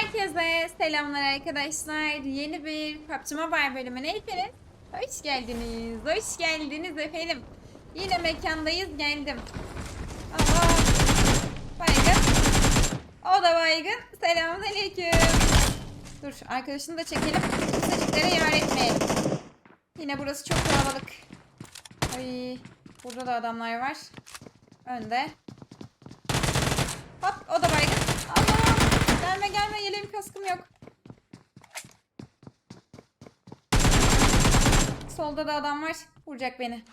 Herkese selamlar arkadaşlar. Yeni bir PUBG Mobile bölümüne hepiniz hoş geldiniz. Hoş geldiniz efendim. Yine mekandayız geldim. Allah. Baygın. O da baygın. Selamünaleyküm. Dur arkadaşını da çekelim. Çocuklara yar etmeyelim. Yine burası çok kalabalık. Ay, burada da adamlar var. Önde. Hop o da baygın. Gelme gelme yeleğim kaskım yok. Solda da adam var. Vuracak beni.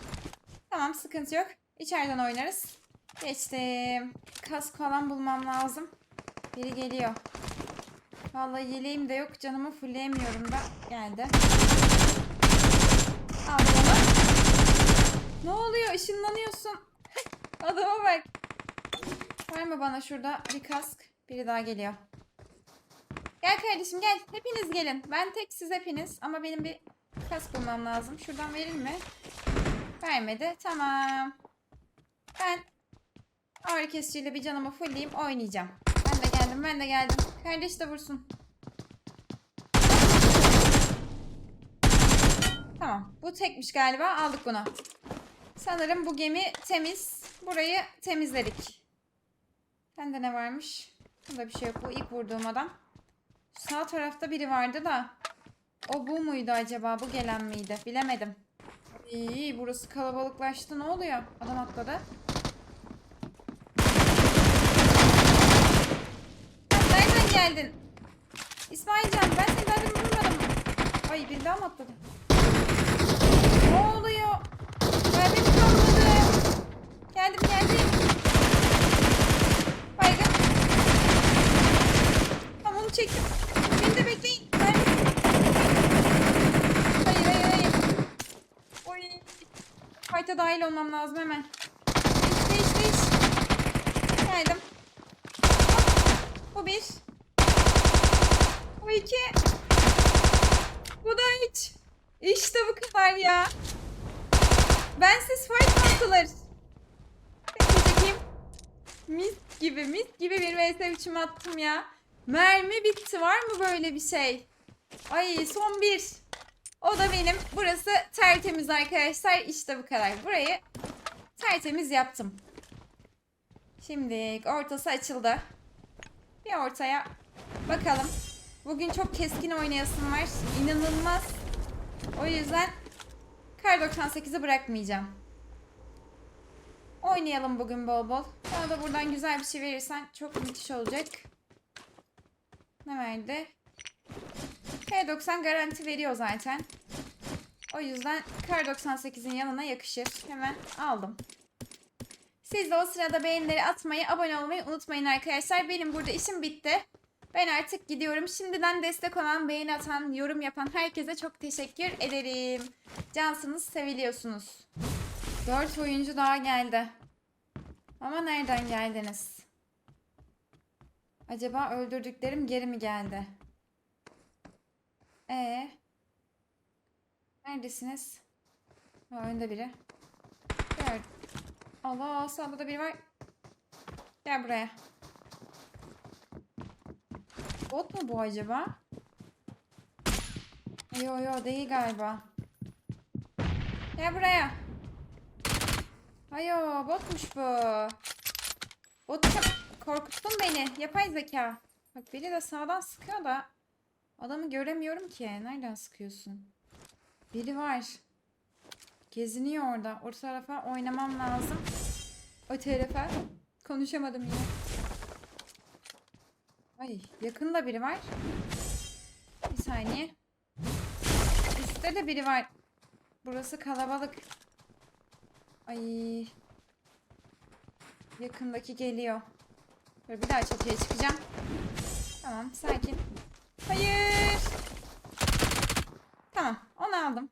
Tamam sıkıntı yok. İçeriden oynarız. Geçtim. Kask falan bulmam lazım. Biri geliyor. Vallahi yeleğim de yok. Canımı fullleyemiyorum da. Geldi. Al. Ne oluyor? Işınlanıyorsun. Adama bak. Var mı bana şurada bir kask? Biri daha geliyor. Gel kardeşim gel. Hepiniz gelin. Ben tek siz hepiniz. Ama benim bir kask bulmam lazım. Şuradan verir mi? Vermedi. Tamam. Ben ağrı kesiciyle bir canımı fullleyeyim oynayacağım. Ben de geldim ben de geldim. Kardeş de vursun. Tamam. Bu tekmiş galiba. Aldık bunu. Sanırım bu gemi temiz. Burayı temizledik. Bende ne varmış? Bunda bir şey yok. Bu ilk vurduğum adam. Sağ tarafta biri vardı da. O bu muydu acaba? Bu gelen miydi? Bilemedim. İyi burası kalabalıklaştı. Ne oluyor? Adam atladı. Nereden geldin? İsmailcan ben seni daha vurmadım. Ay biri daha mı atladı? Ne oluyor? Mermim kalmadı. Geldim geldim. Baygın. Tamam onu çektim. Beni de bekleyin. Ben... Hayır hayır hayır. Oy. Fight'a dahil olmam lazım hemen. Değiş değiş değiş. Geldim. Bu bir. Bu iki. Bu da üç. İşte bu kadar ya. Bensiz fight atılır. Çekeyim. Mis gibi mis gibi bir vs 3'ümü attım ya. Mermi bitti var mı böyle bir şey? Ay son bir. O da benim. Burası tertemiz arkadaşlar. İşte bu kadar. Burayı tertemiz yaptım. Şimdi ortası açıldı. Bir ortaya bakalım. Bugün çok keskin oynayasım var. İnanılmaz. O yüzden Kar 98'i bırakmayacağım. Oynayalım bugün bol bol. Bana da buradan güzel bir şey verirsen çok müthiş olacak. Ne verdi? K90 garanti veriyor zaten. O yüzden Kar 98'in yanına yakışır. Hemen aldım. Siz de o sırada beğenileri atmayı, abone olmayı unutmayın arkadaşlar. Benim burada işim bitti. Ben artık gidiyorum. Şimdiden destek olan, beğeni atan, yorum yapan herkese çok teşekkür ederim. Cansınız, seviliyorsunuz. 4 oyuncu daha geldi. Ama nereden geldiniz? Acaba öldürdüklerim geri mi geldi? Ee, Neredesiniz? Ha, önde biri. Gel. Allah sağda da biri var. Gel buraya. Bot mu bu acaba? Yo yo değil galiba. Gel buraya. Ayo botmuş bu. Bot korkuttun beni. Yapay zeka. Bak biri de sağdan sıkıyor da adamı göremiyorum ki. Nereden sıkıyorsun? Biri var. Geziniyor orada. O tarafa oynamam lazım. O tarafa. Konuşamadım yine. Ay yakında biri var. Bir saniye. Üstte de biri var. Burası kalabalık. Ay. Yakındaki geliyor. Böyle bir daha çatıya çıkacağım. Tamam sakin. Hayır. Tamam onu aldım.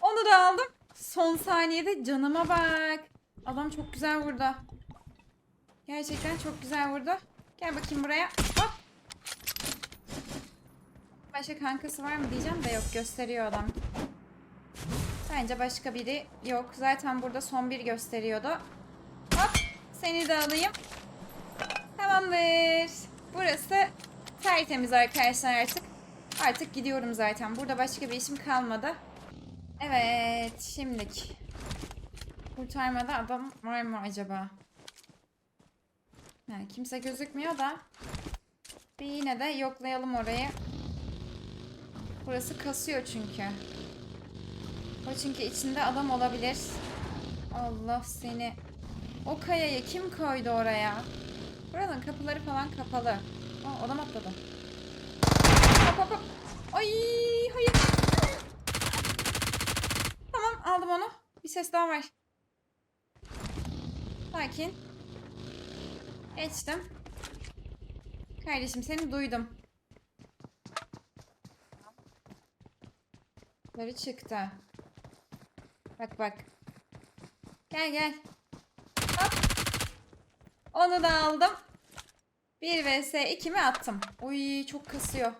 Onu da aldım. Son saniyede canıma bak. Adam çok güzel vurdu. Gerçekten çok güzel vurdu. Gel bakayım buraya. Hop. Başka kankası var mı diyeceğim de yok gösteriyor adam. Bence başka biri yok. Zaten burada son bir gösteriyordu. Hop. Seni de alayım. Tamamdır. Burası Tertemiz arkadaşlar artık. Artık gidiyorum zaten. Burada başka bir işim kalmadı. Evet, şimdilik. Kurtarmada adam var mı acaba? Ha, kimse gözükmüyor da. Bir yine de yoklayalım orayı. Burası kasıyor çünkü. O çünkü içinde adam olabilir. Allah seni. O kayayı kim koydu oraya? Buranın kapıları falan kapalı. Aa, adam atladı. Hop hop hop. Ay hayır. Tamam aldım onu. Bir ses daha var. Sakin. Geçtim. Kardeşim seni duydum. Yukarı çıktı. Bak bak. Gel gel. Hop. Onu da aldım. 1 vs 2 mi attım? Uy çok kasıyor.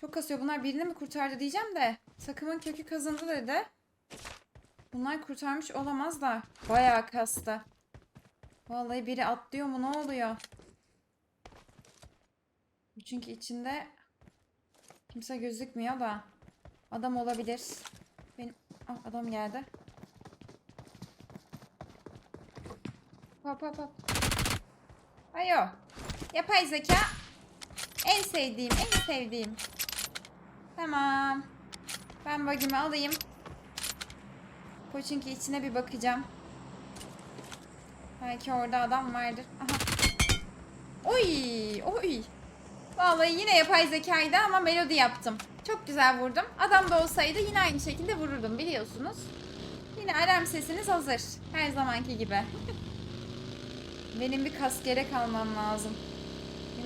Çok kasıyor. Bunlar birini mi kurtardı diyeceğim de. Takımın kökü kazındı dedi. Bunlar kurtarmış olamaz da. Bayağı kastı. Vallahi biri atlıyor mu ne oluyor? Çünkü içinde kimse gözükmüyor da. Adam olabilir. Benim... Ah, adam geldi. Hop hop hop. Ayo. Yapay zeka. En sevdiğim, en sevdiğim. Tamam. Ben bagimi alayım. Koçinki içine bir bakacağım. Belki orada adam vardır. Aha. Oy, oy. Vallahi yine yapay zekaydı ama melodi yaptım. Çok güzel vurdum. Adam da olsaydı yine aynı şekilde vururdum biliyorsunuz. Yine alarm sesiniz hazır. Her zamanki gibi. Benim bir kaskere kalmam lazım.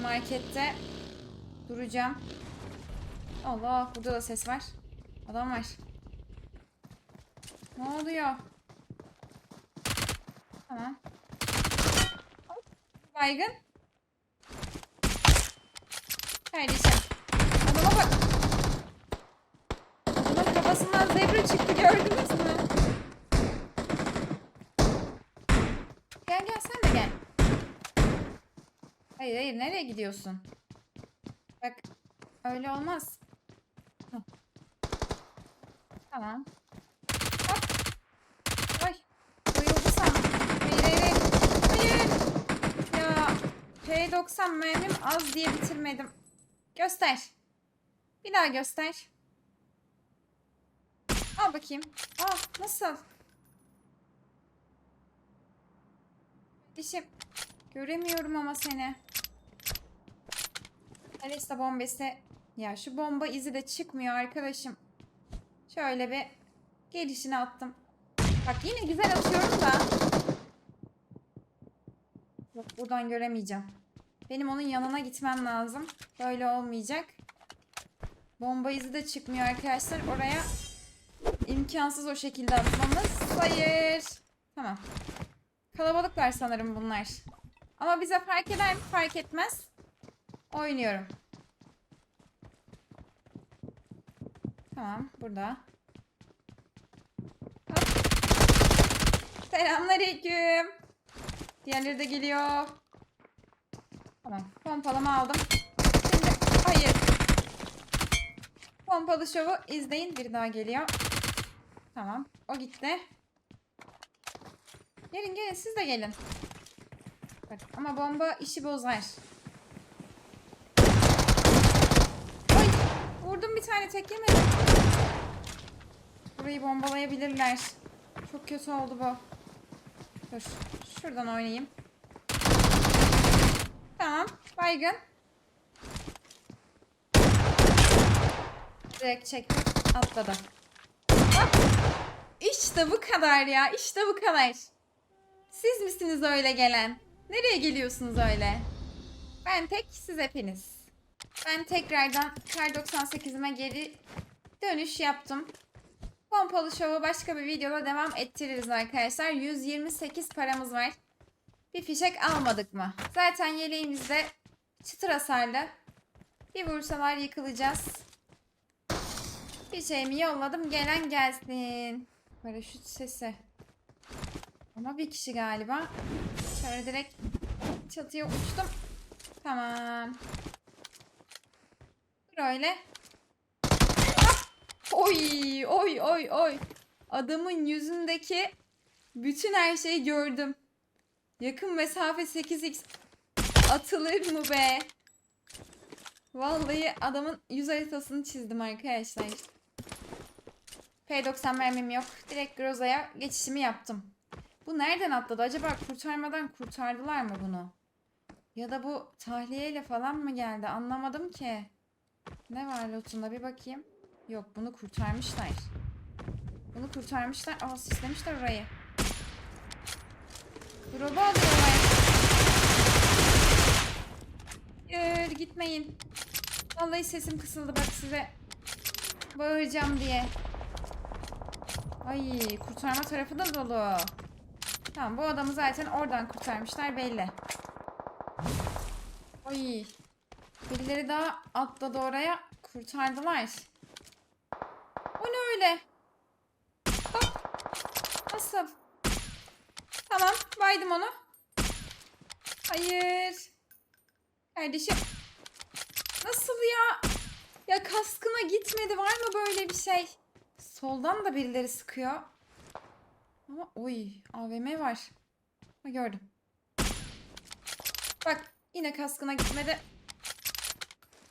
Markette duracağım. Allah burada da ses var. Adam var. Ne oluyor? Tamam. Baygın. Kardeşim. Adama bak. Adamın kafasından zebra çıktı gördünüz mü? Gel gel sen de gel. Hayır hayır nereye gidiyorsun? Bak öyle olmaz. Tamam. Ay. Bayıldı sandım. Hayır hayır. Hayır. Ya P90 mermim az diye bitirmedim. Göster. Bir daha göster. Al bakayım. Ah nasıl? Dişim. Göremiyorum ama seni. Alesta bombası. Ya şu bomba izi de çıkmıyor arkadaşım. Şöyle bir gelişine attım. Bak yine güzel atıyorum da. Yok buradan göremeyeceğim. Benim onun yanına gitmem lazım. Böyle olmayacak. Bomba izi de çıkmıyor arkadaşlar. Oraya imkansız o şekilde atmamız. Hayır. Tamam. Kalabalıklar sanırım bunlar. Ama bize fark eder mi? Fark etmez. Oynuyorum. Tamam. Burada. Hop. Selamünaleyküm. Diğerleri de geliyor. Tamam. Pompalama aldım. Şimdi hayır. Pompalı şovu izleyin. Bir daha geliyor. Tamam. O gitti. Gelin gelin siz de gelin. Bak ama bomba işi bozar. Oy! Vurdum bir tane tek yemedim. Burayı bombalayabilirler. Çok kötü oldu bu. Dur. Şuradan oynayayım. Tamam. Baygın. Direkt çektim. Atladı. Hop. İşte bu kadar ya. İşte bu kadar. Siz misiniz öyle gelen? Nereye geliyorsunuz öyle? Ben tek, siz hepiniz. Ben tekrardan Kar 98'ime geri dönüş yaptım. Pompalı şovu başka bir videoda devam ettiririz arkadaşlar. 128 paramız var. Bir fişek almadık mı? Zaten yeleğimizde çıtır hasarlı. Bir vursalar yıkılacağız. Bir şeyimi yolladım. Gelen gelsin. Paraşüt sesi. Ama bir kişi galiba. Şöyle direkt çatıya uçtum. Tamam. Şöyle. Hop. Oy oy oy oy. Adamın yüzündeki bütün her şeyi gördüm. Yakın mesafe 8x atılır mı be? Vallahi adamın yüz haritasını çizdim arkadaşlar. P90 mermim yok. Direkt Groza'ya geçişimi yaptım. Bu nereden atladı? Acaba kurtarmadan kurtardılar mı bunu? Ya da bu tahliyeyle falan mı geldi? Anlamadım ki. Ne var lootunda bir bakayım. Yok bunu kurtarmışlar. Bunu kurtarmışlar. Aa sislemişler orayı. Drop'u alıyorlar. Hayır gitmeyin. Vallahi sesim kısıldı bak size. Bağıracağım diye. Ay kurtarma tarafı da dolu. Tamam bu adamı zaten oradan kurtarmışlar belli. Ay. Birileri daha atladı oraya. Kurtardılar. O ne öyle? Hop. Nasıl? Tamam. Baydım onu. Hayır. Kardeşim. Nasıl ya? Ya kaskına gitmedi. Var mı böyle bir şey? Soldan da birileri sıkıyor. Ama oy AVM var. Ha, gördüm. Bak yine kaskına gitmedi.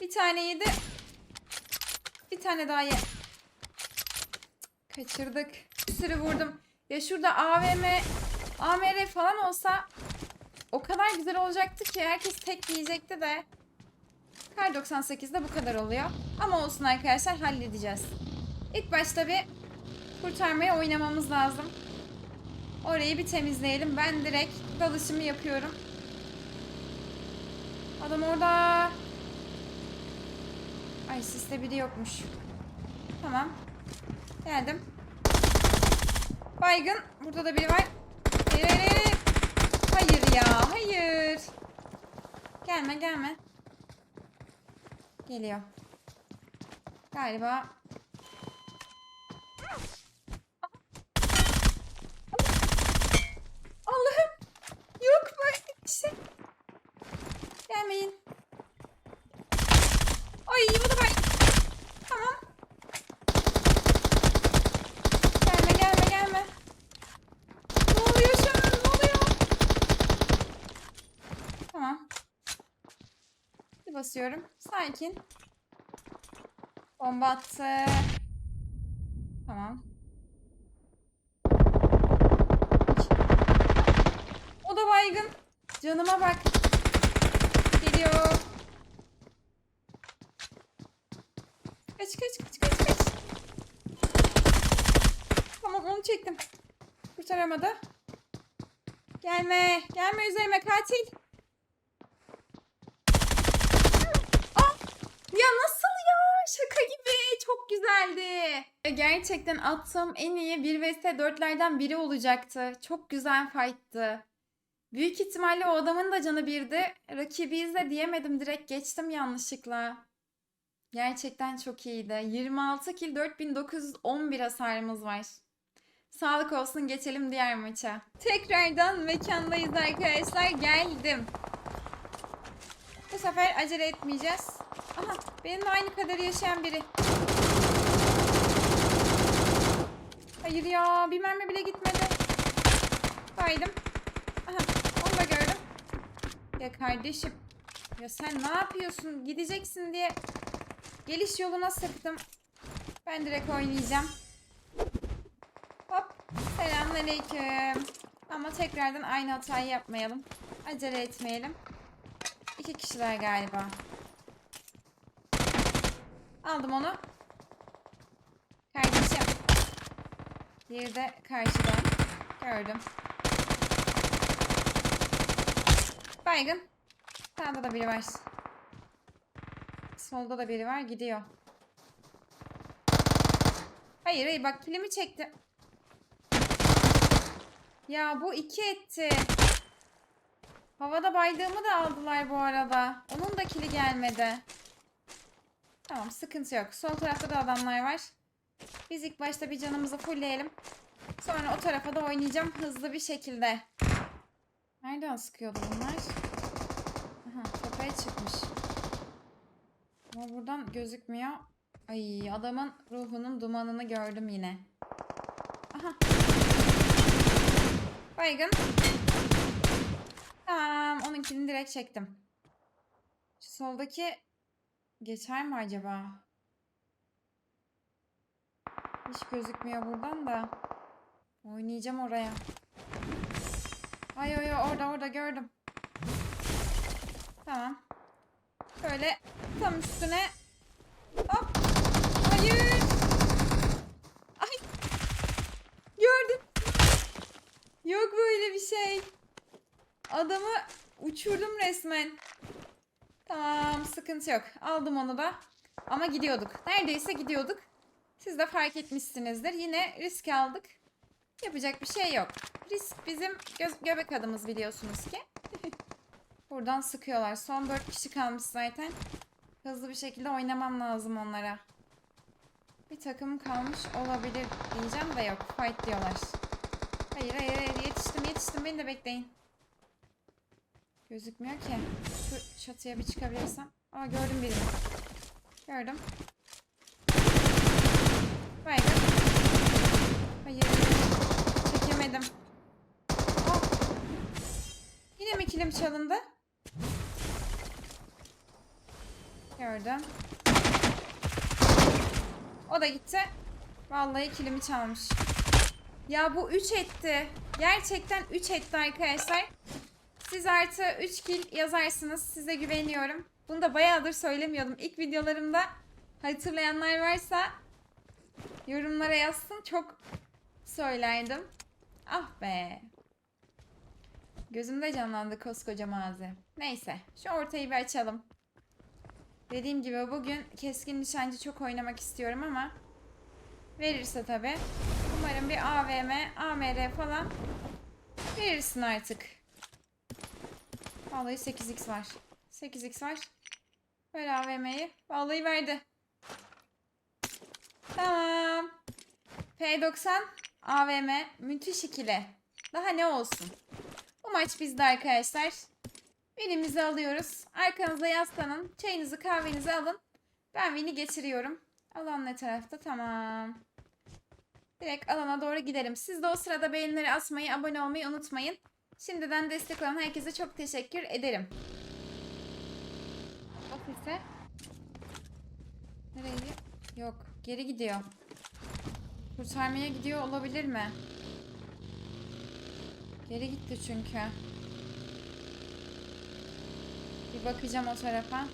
Bir tane yedi. Bir tane daha ye. Kaçırdık. Bir sürü vurdum. Ya şurada AVM, AMR falan olsa o kadar güzel olacaktı ki herkes tek yiyecekti de. Kar 98'de bu kadar oluyor. Ama olsun arkadaşlar halledeceğiz. İlk başta bir kurtarmaya oynamamız lazım. Orayı bir temizleyelim. Ben direkt dalışımı yapıyorum. Adam orada. Ay siste biri yokmuş. Tamam. Geldim. Baygın. Burada da biri var. Hayır hayır hayır. Hayır ya hayır. Gelme gelme. Geliyor. Galiba. Allah'ım. Yok böyle bir şey. Gelmeyin. Ay bu da ben. Tamam. Gelme gelme gelme. Ne oluyor şu an? Ne oluyor? Tamam. Bir basıyorum. Sakin. Bomba attı. Tamam. O da baygın. Canıma bak. Geliyor. Kaç kaç kaç kaç kaç. Tamam onu çektim. Kurtaramadı. Gelme. Gelme üzerime katil. Aa, ya nasıl ya? Şaka gibi. Çok güzeldi. Gerçekten attığım en iyi 1 vs 4'lerden biri olacaktı. Çok güzel fight'tı. Büyük ihtimalle o adamın da canı birdi. Rakibiyiz de diyemedim. Direkt geçtim yanlışlıkla. Gerçekten çok iyiydi. 26 kill 4911 hasarımız var. Sağlık olsun geçelim diğer maça. Tekrardan mekandayız arkadaşlar. Geldim. Bu sefer acele etmeyeceğiz. Aha benimle aynı kadar yaşayan biri. Hayır ya bir mermi bile gitmedi. Baydım. Aha onu da gördüm. Ya kardeşim. Ya sen ne yapıyorsun? Gideceksin diye geliş yoluna sıktım. Ben direkt oynayacağım. Hop. Selamünaleyküm. Ama tekrardan aynı hatayı yapmayalım. Acele etmeyelim. İki kişiler galiba. Aldım onu. Kardeşim. Diğeri de karşıda. Gördüm. Baygın. Sağda da biri var. Solda da biri var. Gidiyor. Hayır hayır bak kilimi çekti. Ya bu iki etti. Havada baydığımı da aldılar bu arada. Onun da kili gelmedi. Tamam sıkıntı yok. Sol tarafta da adamlar var. Biz ilk başta bir canımızı fullleyelim. Sonra o tarafa da oynayacağım hızlı bir şekilde. Nereden sıkıyordu bunlar? Aha tepeye çıkmış. Ama buradan gözükmüyor. Ay adamın ruhunun dumanını gördüm yine. Aha. Baygın. Tamam onunkini direkt çektim. Şu soldaki geçer mi acaba? Hiç gözükmüyor buradan da. Oynayacağım oraya. Ay ay ay orada orada gördüm. Tamam. Böyle tam üstüne. Hop. Hayır. Ay. Gördüm. Yok böyle bir şey. Adamı uçurdum resmen. Tamam sıkıntı yok. Aldım onu da. Ama gidiyorduk. Neredeyse gidiyorduk. Siz de fark etmişsinizdir. Yine risk aldık. Yapacak bir şey yok. Risk bizim göbek adımız biliyorsunuz ki. Buradan sıkıyorlar. Son 4 kişi kalmış zaten. Hızlı bir şekilde oynamam lazım onlara. Bir takım kalmış olabilir diyeceğim de yok. Fight diyorlar. Hayır hayır hayır yetiştim yetiştim beni de bekleyin. Gözükmüyor ki. Şu çatıya bir çıkabilirsem. Aa gördüm birini. Gördüm. Baygın. Hayır. Çekemedim. Oh. Yine mi kilim çalındı? Gördüm. O da gitti. Vallahi kilimi çalmış. Ya bu 3 etti. Gerçekten 3 etti arkadaşlar. Siz artı 3 kill yazarsınız. Size güveniyorum. Bunu da bayağıdır söylemiyordum. İlk videolarımda hatırlayanlar varsa yorumlara yazsın. Çok söylerdim. Ah be. Gözümde canlandı koskoca mazi. Neyse. Şu ortayı bir açalım. Dediğim gibi bugün keskin nişancı çok oynamak istiyorum ama verirse tabi. Umarım bir AVM, AMR falan verirsin artık. Vallahi 8x var. 8x var. Ver AVM'yi. Vallahi verdi. Tamam. P90 AVM müthiş ikili. Daha ne olsun. Bu maç bizde arkadaşlar. Birimizi alıyoruz. Arkanıza yaslanın. Çayınızı kahvenizi alın. Ben Win'i geçiriyorum. Alan ne tarafta? Tamam. Direkt alana doğru gidelim. Siz de o sırada beğenileri atmayı, abone olmayı unutmayın. Şimdiden destek olan herkese çok teşekkür ederim. Ofise. Nereye? Yok. Geri gidiyor. Kurtarmaya gidiyor olabilir mi? Geri gitti çünkü. Bir bakacağım o tarafa.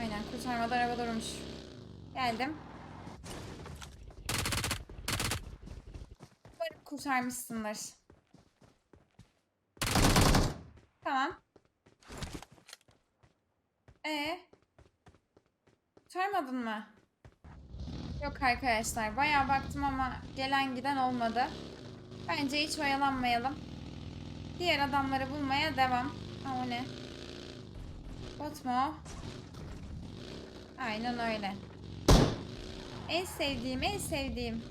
Aynen kurtarmada araba durmuş. Geldim. Umarım kurtarmışsındır. Tamam. E Kurtarmadın mı? Yok arkadaşlar. Bayağı baktım ama gelen giden olmadı. Bence hiç oyalanmayalım. Diğer adamları bulmaya devam. O ne? Bot mu? Aynen öyle. En sevdiğim, en sevdiğim.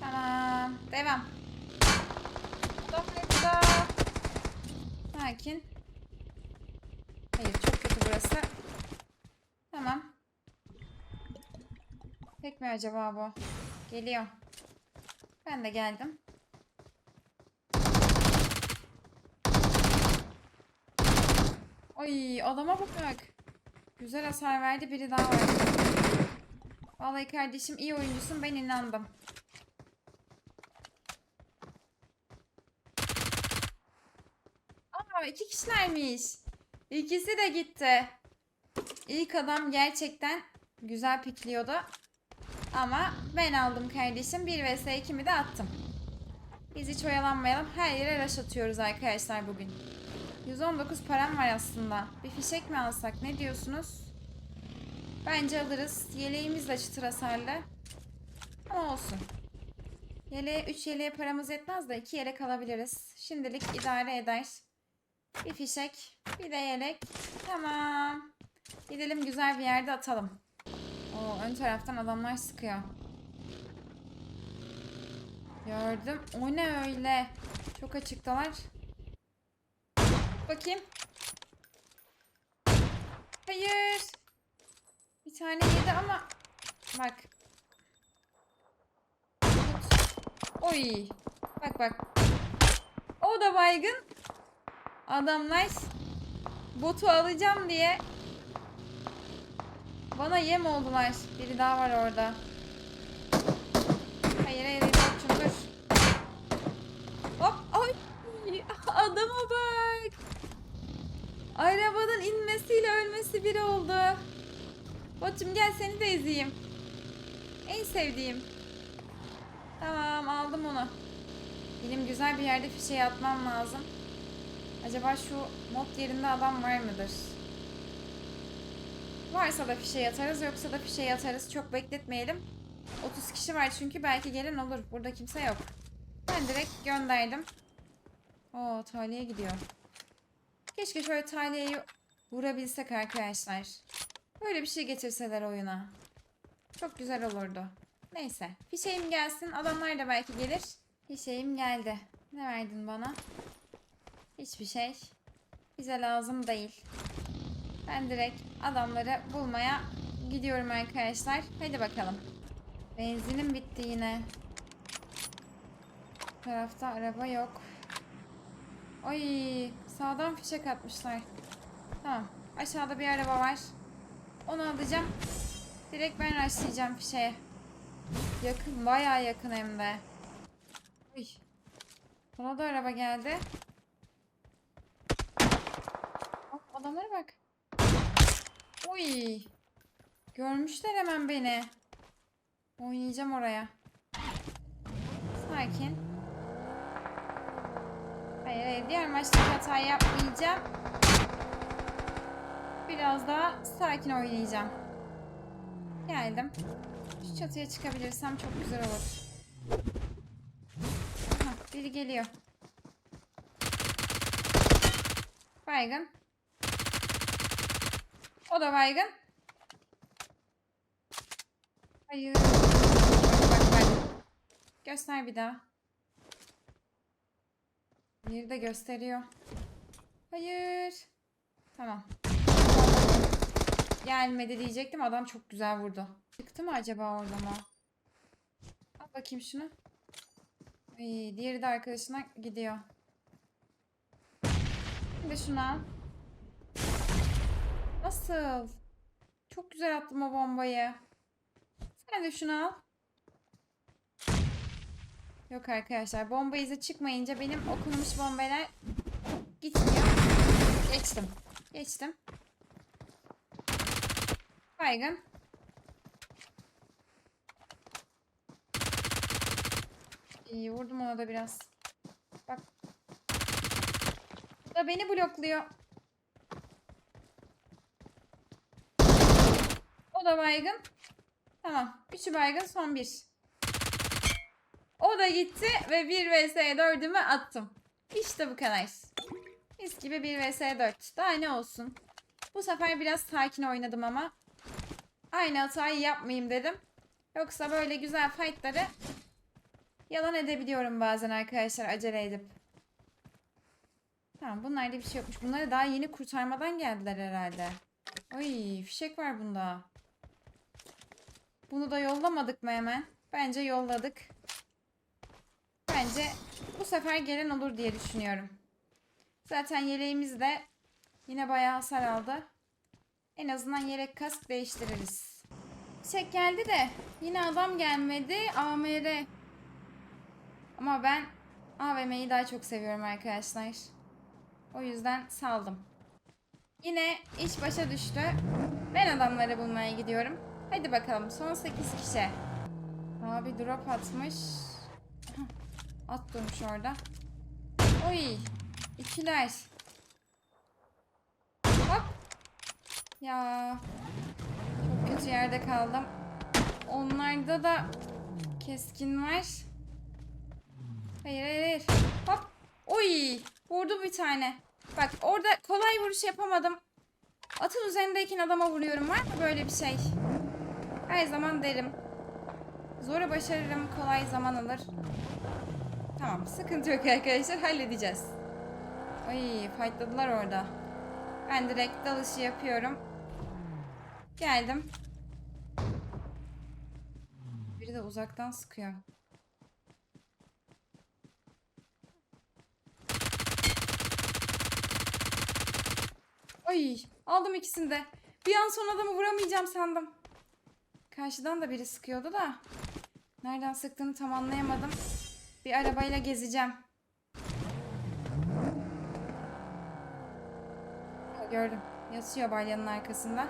Tamam. Devam. Sakin. Hayır çok kötü burası. Tamam. Mi acaba bu? Geliyor. Ben de geldim. Ay adama bak. Güzel hasar verdi. Biri daha var. Vallahi kardeşim iyi oyuncusun. Ben inandım. Aa iki kişilermiş. İkisi de gitti. İlk adam gerçekten güzel pikliyordu. Ama ben aldım kardeşim. 1 vs 2'mi de attım. Biz hiç oyalanmayalım. Her yere rush atıyoruz arkadaşlar bugün. 119 param var aslında. Bir fişek mi alsak? Ne diyorsunuz? Bence alırız. Yeleğimiz de çıtır hasarlı. Ama olsun. Yeleğe 3 yeleğe paramız yetmez de 2 yelek alabiliriz. Şimdilik idare eder. Bir fişek. Bir de yelek. Tamam. Gidelim güzel bir yerde atalım. Oo, ön taraftan adamlar sıkıyor. Gördüm. O ne öyle? Çok açıktalar. Bakayım. Hayır. Bir tane yedi ama bak. Oy. Bak bak. O da baygın. Adamlar botu alacağım diye bana yem oldular. Biri daha var orada. Hayır hayır Orçun dur. Hop ay adama bak. Arabadan inmesiyle ölmesi biri oldu. Botum gel seni de ezeyim. En sevdiğim. Tamam aldım onu. Benim güzel bir yerde fişeği atmam lazım. Acaba şu mod yerinde adam var mıdır? Varsa da fişeği atarız yoksa da fişeği atarız. Çok bekletmeyelim. 30 kişi var çünkü belki gelen olur. Burada kimse yok. Ben direkt gönderdim. Oo taliye gidiyor. Keşke şöyle taliyeyi vurabilsek arkadaşlar. Böyle bir şey getirseler oyuna. Çok güzel olurdu. Neyse. Fişeğim gelsin. Adamlar da belki gelir. Fişeğim geldi. Ne verdin bana? Hiçbir şey. Bize lazım değil. Ben direkt adamları bulmaya gidiyorum arkadaşlar. Hadi bakalım. Benzinim bitti yine. Bu tarafta araba yok. Ay, sağdan fişek atmışlar. Tamam. Aşağıda bir araba var. Onu alacağım. Direkt ben açlayacağım fişeğe. Yakın, bayağı yakın hem de. Uy. Buna da araba geldi. Adamlara bak. Uy. Görmüşler hemen beni. Oynayacağım oraya. Sakin. Hayır hayır diğer maçtaki hatayı yapmayacağım. Biraz daha sakin oynayacağım. Geldim. Şu çatıya çıkabilirsem çok güzel olur. Aha, biri geliyor. Baygın. O da baygın. Hayır. Bak bak. Göster bir daha. Biri de gösteriyor. Hayır. Tamam. Gelmedi diyecektim. Adam çok güzel vurdu. Çıktı mı acaba orada mı? Al bakayım şunu. Ay, diğeri de arkadaşına gidiyor. De şunu al. Nasıl? Çok güzel attım o bombayı. Sen de şunu al. Yok arkadaşlar bomba izi çıkmayınca benim okunmuş bombalar gitmiyor. Geçtim. Geçtim. Baygın. İyi vurdum ona da biraz. Bak. Da beni blokluyor. Da baygın. Tamam. Üçü baygın son bir. O da gitti ve 1 vs 4'ümü attım. İşte bu kadar. Mis gibi 1 vs 4. Daha ne olsun. Bu sefer biraz sakin oynadım ama. Aynı hatayı yapmayayım dedim. Yoksa böyle güzel fightları yalan edebiliyorum bazen arkadaşlar acele edip. Tamam bunlarda bir şey yokmuş. Bunları daha yeni kurtarmadan geldiler herhalde. Ay fişek var bunda. Bunu da yollamadık mı hemen? Bence yolladık. Bence bu sefer gelen olur diye düşünüyorum. Zaten yeleğimiz de yine bayağı hasar aldı. En azından yelek kask değiştiririz. Çek geldi de yine adam gelmedi. AMR. Ama ben AVM'yi daha çok seviyorum arkadaşlar. O yüzden saldım. Yine iş başa düştü. Ben adamları bulmaya gidiyorum. Hadi bakalım son 8 kişi. Abi drop atmış. At durmuş orada. Oy. İkiler. Hop. Ya. Çok kötü yerde kaldım. Onlarda da keskin var. Hayır hayır hayır. Hop. Oy. Vurdu bir tane. Bak orada kolay vuruş yapamadım. Atın üzerindeyken adama vuruyorum. Var mı böyle bir şey? Her zaman derim. Zora başarırım, kolay zaman alır. Tamam, sıkıntı yok arkadaşlar, halledeceğiz. Ay, fightladılar orada. Ben direkt dalışı yapıyorum. Geldim. Biri de uzaktan sıkıyor. Ay aldım ikisini de. Bir an son adamı vuramayacağım sandım. Karşıdan da biri sıkıyordu da. Nereden sıktığını tam anlayamadım. Bir arabayla gezeceğim. Gördüm. Yatıyor balyanın arkasında.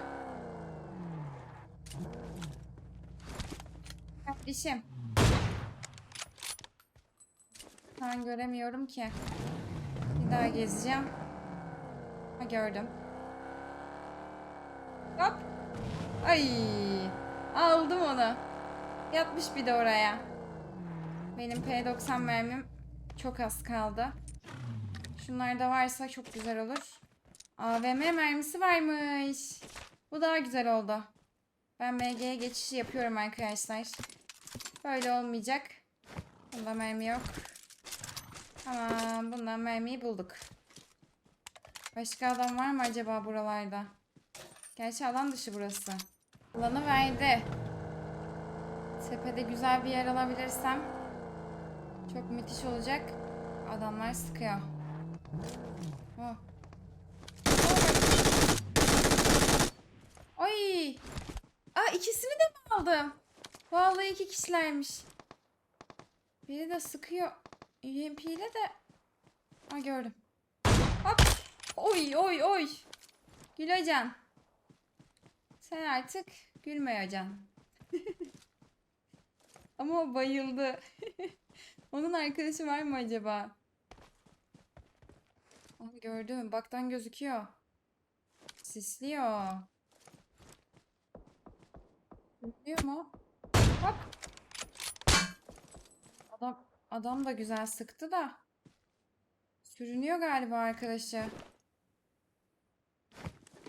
Kardeşim. Ben göremiyorum ki. Bir daha gezeceğim. Ha gördüm. Hop. Ay. Aldım onu. Yatmış bir de oraya. Benim P90 mermim çok az kaldı. Şunlar da varsa çok güzel olur. AVM mermisi varmış. Bu daha güzel oldu. Ben MG'ye geçişi yapıyorum arkadaşlar. Böyle olmayacak. Bunda mermi yok. Tamam bundan mermiyi bulduk. Başka adam var mı acaba buralarda? Gerçi alan dışı burası. Alanı verdi. Tepede güzel bir yer alabilirsem çok müthiş olacak. Adamlar sıkıyor. Oh. Ay. Aa ikisini de mi aldım? Vallahi iki kişilermiş. Biri de sıkıyor. UMP ile de. Aa gördüm. Hop. Oy oy oy. Gülecan. Sen artık gülme Hocan. Ama o bayıldı. Onun arkadaşı var mı acaba? Ah gördüm. Baktan gözüküyor. Sisliyor. Sisliyor mu? Hop. Adam, adam da güzel sıktı da. Sürünüyor galiba arkadaşı.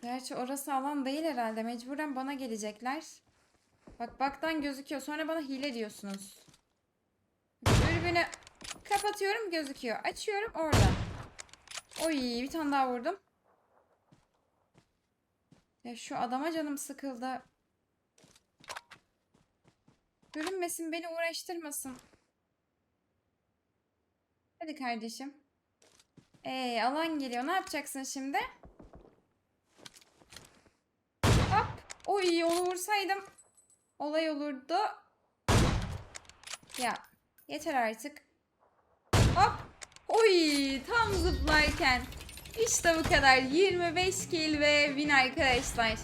Gerçi orası alan değil herhalde. Mecburen bana gelecekler. Bak baktan gözüküyor. Sonra bana hile diyorsunuz. Dürbünü kapatıyorum gözüküyor. Açıyorum orada. Oy bir tane daha vurdum. Ya şu adama canım sıkıldı. Görünmesin beni uğraştırmasın. Hadi kardeşim. Ee, alan geliyor. Ne yapacaksın şimdi? Hop. Oy onu vursaydım. Olay olurdu. Ya yeter artık. Hop. Oy tam zıplarken. İşte bu kadar. 25 kill ve win arkadaşlar.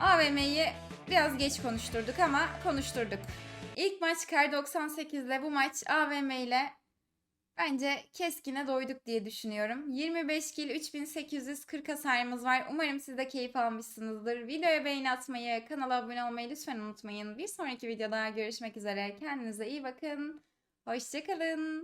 AVM'yi biraz geç konuşturduk ama konuşturduk. İlk maç Kar 98 ile bu maç AVM ile Bence keskine doyduk diye düşünüyorum. 25 kill 3840 hasarımız var. Umarım siz de keyif almışsınızdır. Videoya beğeni atmayı, kanala abone olmayı lütfen unutmayın. Bir sonraki videoda görüşmek üzere. Kendinize iyi bakın. Hoşçakalın.